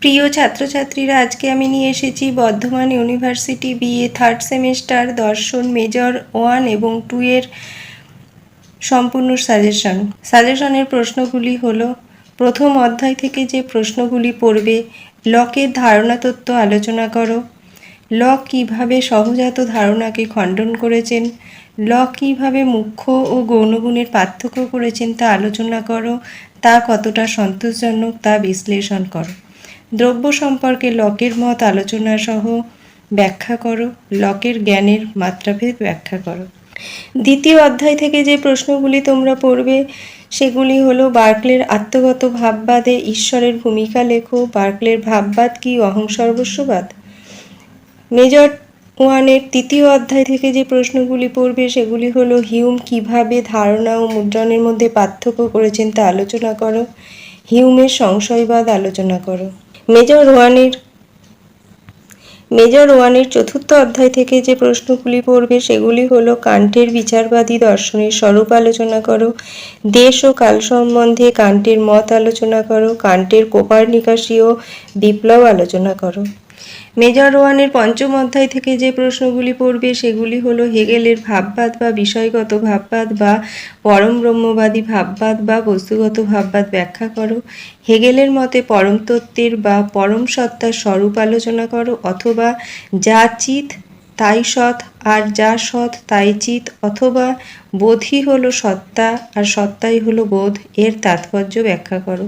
প্রিয় ছাত্রছাত্রীরা, আজকে আমি নিয়ে এসেছি Bardhaman university BA third semester দর্শন মেজর ওয়ান এবং টু এর সম্পূর্ণ সাজেশন সাজেশনের প্রশ্নগুলি হলো, প্রথম অধ্যায় থেকে যে প্রশ্নগুলি পড়বে, লকের ধারণা তত্ত্ব আলোচনা করো। লক কীভাবে সহজাত ধারণাকে খণ্ডন করেছেন? লক কীভাবে মুখ্য ও গৌণগুণের পার্থক্য করেছেন তা আলোচনা করো। তা কতটা সন্তোষজনক তা বিশ্লেষণ করো। দ্রব্য সম্পর্কে লকের মত আলোচনা সহ ব্যাখ্যা করো। লকের জ্ঞানের মাত্রাভেদ ব্যাখ্যা করো। দ্বিতীয় অধ্যায় থেকে যে প্রশ্নগুলি তোমরা পড়বে, সেগুলি হলো বার্কলের আত্মগত ভাববাদে ঈশ্বরের ভূমিকা লেখো। বার্কলের ভাববাদ কি? অহং সর্বস্ববাদ। মেজর ওয়ানের তৃতীয় অধ্যায় থেকে যে প্রশ্নগুলি পড়বে, সেগুলি হলো হিউম কীভাবে ধারণা ও মুদ্রণের মধ্যে পার্থক্য করেছেন তা আলোচনা করো। হিউমের সংশয়বাদ আলোচনা করো। মেজর ওয়ানের মেজর ওয়ানের চতুর্থ অধ্যায় থেকে যে প্রশ্নগুলি পড়বে সেগুলি হলো, কান্টের বিচারবাদী দর্শনের স্বরূপ আলোচনা করো, দেশ ও কাল সম্বন্ধে কান্টের মত আলোচনা করো, কান্টের ও বিপ্লব আলোচনা করো। মেজর ওয়ানের পঞ্চম অধ্যায় থেকে যে প্রশ্নগুলি পড়বে, সেগুলি হলো হেগেলের ভাববাদ বা বিষয়গত ভাববাদ বা পরম ব্রহ্মবাদী ভাববাদ বা বস্তুগত ভাববাদ ব্যাখ্যা করো। হেগেলের মতে পরম তত্ত্বের বা পরম সত্তার স্বরূপ আলোচনা করো, অথবা যা চিত তাই সৎ, আর যা সৎ, তাই চিত অথবা বোধই হলো সত্তা, আর সত্তাই হলো বোধ, এর তাৎপর্য ব্যাখ্যা করো।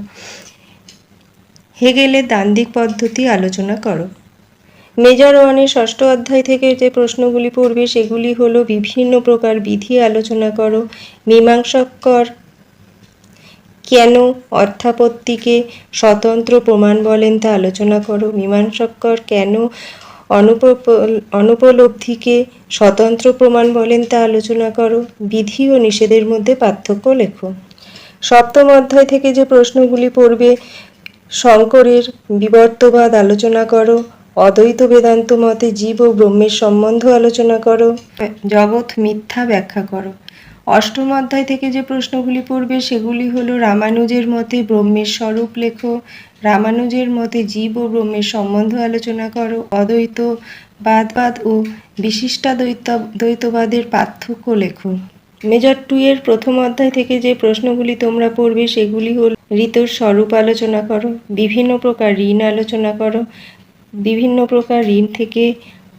হেগেলের দান্দিক পদ্ধতি আলোচনা করো। মেজর ওয়ানের ষষ্ঠ অধ্যায় থেকে যে প্রশ্নগুলি পড়বে, সেগুলি হলো বিভিন্ন প্রকার বিধি আলোচনা করো, মীমাংসকর কেন অর্থাপত্তিকে স্বতন্ত্র প্রমাণ বলেন তা আলোচনা করো, মীমাংসকর কেন অনুপ অনুপলব্ধিকে স্বতন্ত্র প্রমাণ বলেন তা আলোচনা করো, বিধি ও নিষেধের মধ্যে পার্থক্য লেখো। সপ্তম অধ্যায় থেকে যে প্রশ্নগুলি পড়বে, শঙ্করের বিবর্তবাদ আলোচনা করো অদ্বৈত বেদান্ত মতে জীব ও ব্রহ্মের সম্বন্ধ আলোচনা করো। জগৎ মিথ্যা ব্যাখ্যা করো। অষ্টম অধ্যায় থেকে যে প্রশ্নগুলি পড়বে সেগুলি হলো রামানুজের মতে ব্রহ্মের স্বরূপ লেখো রামানুজের মতে জীব ও ব্রহ্মের সম্বন্ধ আলোচনা করো অদ্বৈত বাদবাদ ও বিশিষ্টাদ্বৈত দ্বৈতবাদের পার্থক্য লেখো। মেজর টু এর প্রথম অধ্যায় থেকে যে প্রশ্নগুলি তোমরা পড়বে সেগুলি হল ঋতুর স্বরূপ আলোচনা করো বিভিন্ন প্রকার ঋণ আলোচনা করো বিভিন্ন প্রকার ঋণ থেকে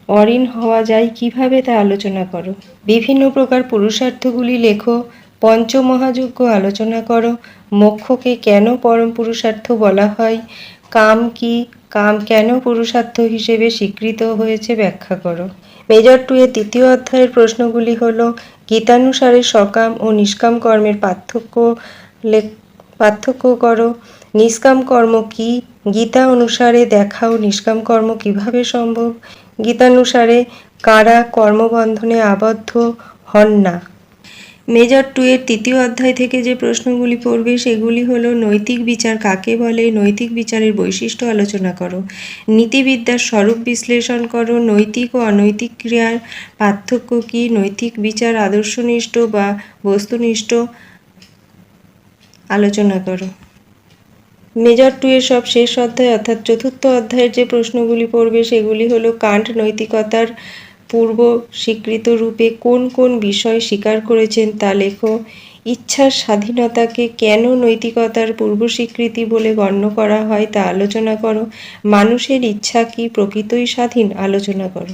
অঋণ হওয়া যায়, কীভাবে তা আলোচনা করো? বিভিন্ন প্রকার পুরুষার্থগুলি লেখো, পঞ্চমহাযজ্ঞ আলোচনা করো, মোক্ষকে কেন পরম পুরুষার্থ বলা হয়, কাম কি, কাম কেন পুরুষার্থ হিসেবে স্বীকৃত হয়েছে ব্যাখ্যা করো। মেজর টু এর তৃতীয় অধ্যায়ের প্রশ্নগুলি হল, গীতানুসারে সকাম ও নিষ্কাম কর্মের পার্থক্য পার্থক্য করো। নিষ্কাম কর্ম কি? গীতা অনুসারে দেখাও নিষ্কাম কর্ম কীভাবে সম্ভব? গীতানুসারে কারা কর্মবন্ধনে আবদ্ধ হন না? মেজর টু এর তৃতীয় অধ্যায় থেকে যে প্রশ্নগুলি পড়বে, সেগুলি হলো নৈতিক বিচার কাকে বলে? নৈতিক বিচারের বৈশিষ্ট্য আলোচনা করো। নীতিবিদ্যার স্বরূপ বিশ্লেষণ করো। নৈতিক ও অনৈতিক ক্রিয়ার পার্থক্য কী? নৈতিক বিচার আদর্শনিষ্ঠ বা বস্তুনিষ্ঠ? আলোচনা করো। মেজর টু এর সব শেষ অধ্যায় অর্থাৎ চতুর্থ অধ্যায়ের যে প্রশ্নগুলি পড়বে, সেগুলি হলো কান্ট নৈতিকতার পূর্ব স্বীকৃত রূপে কোন কোন বিষয় স্বীকার করেছেন তা লেখো। ইচ্ছার স্বাধীনতাকে কেন নৈতিকতার পূর্ব স্বীকৃতি বলে গণ্য করা হয় তা আলোচনা করো। মানুষের ইচ্ছা কি প্রকৃতই স্বাধীন? আলোচনা করো।